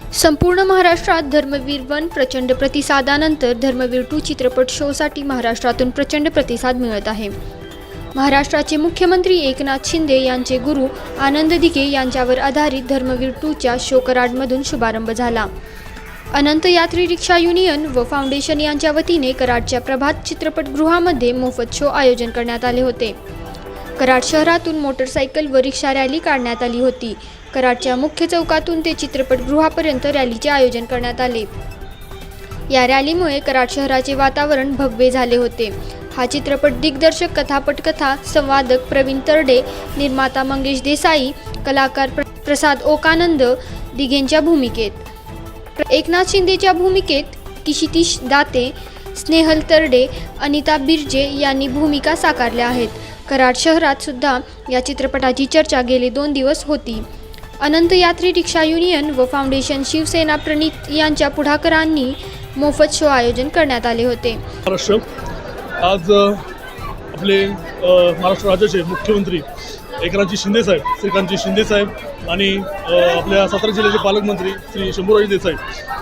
संपूर्ण महाराष्ट्रात धर्मवीर वन प्रचंड प्रतिसादानंतर धर्मवीर टू चित्रपट शोसाठी महाराष्ट्रातून प्रचंड प्रतिसाद मिळत आहे. महाराष्ट्राचे मुख्यमंत्री एकनाथ शिंदे यांचे गुरु आनंद दिघे यांच्यावर आधारित धर्मवीर टूच्या शो कराडमधून शुभारंभ झाला. अनंत यात्री रिक्षा युनियन व फाउंडेशन यांच्या वतीने कराडच्या प्रभात चित्रपटगृहामध्ये मोफत शो आयोजन करण्यात आले होते. कराड शहरातून मोटरसायकल व रिक्षा रॅली काढण्यात आली होती. कराडच्या मुख्य चौकातून ते चित्रपटगृहापर्यंत रॅलीचे आयोजन करण्यात आले. या रॅलीमुळे कराड शहराचे वातावरण भव्य झाले होते. हा चित्रपट दिग्दर्शक कथापटकथा संवादक प्रवीण तरडे निर्माता मंगेश देसाई कलाकार प्र- प्रसाद ओकानंद दिघेंच्या भूमिकेत. प्र- एकनाथ शिंदेच्या भूमिकेत किशितीश दाते स्नेहल तरडे अनिता बिर्जे यांनी भूमिका साकारल्या आहेत. कराड शहरात सुद्धा या चित्रपटाची चर्चा गेले दोन दिवस होती. अनंत यात्री रिक्षा युनियन व फाउंडेशन शिवसेना प्रणित यांच्या पुढाकारांनी मोफत शो आयोजन करण्यात आले होते. महाराष्ट्र आज आपले महाराष्ट्र राज्याचे मुख्यमंत्री एकनाथजी शिंदेसाहेब श्रीकांतजी शिंदेसाहेब आणि आपल्या सातारा जिल्ह्याचे पालकमंत्री श्री शंभूराजी देसाई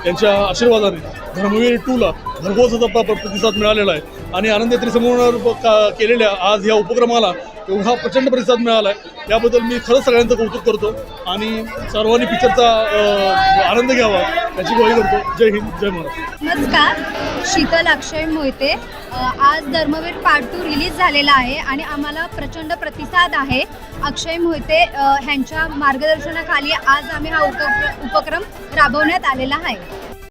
यांच्या आशीर्वादाने धर्मवीर टूला भरघोस असा प्र- प्रतिसाद मिळालेला आहे. आणि आनंद यात्री समूहावर का केलेल्या आज या उपक्रमाला एवढा प्रचंड प्रतिसाद मिळाला आहे. याबद्दल मी खरंच सगळ्यांचं कौतुक करतो. आणि सर्वांनी पिक्चरचा आनंद घ्यावा. त्याची गोळी करतो. जय हिंद जय महाराष्ट्र. नमस्कार. शीतल अक्षय मोहिते. अ, आज धर्मवीर पार्ट टू रिलीज झालेला आहे आणि आम्हाला प्रचंड प्रतिसाद आहे. अक्षय मोहिते अ, ह्यांच्या मार्गदर्शनाखाली आज आम्ही हा उप उपक्रम राबवण्यात आलेला आहे.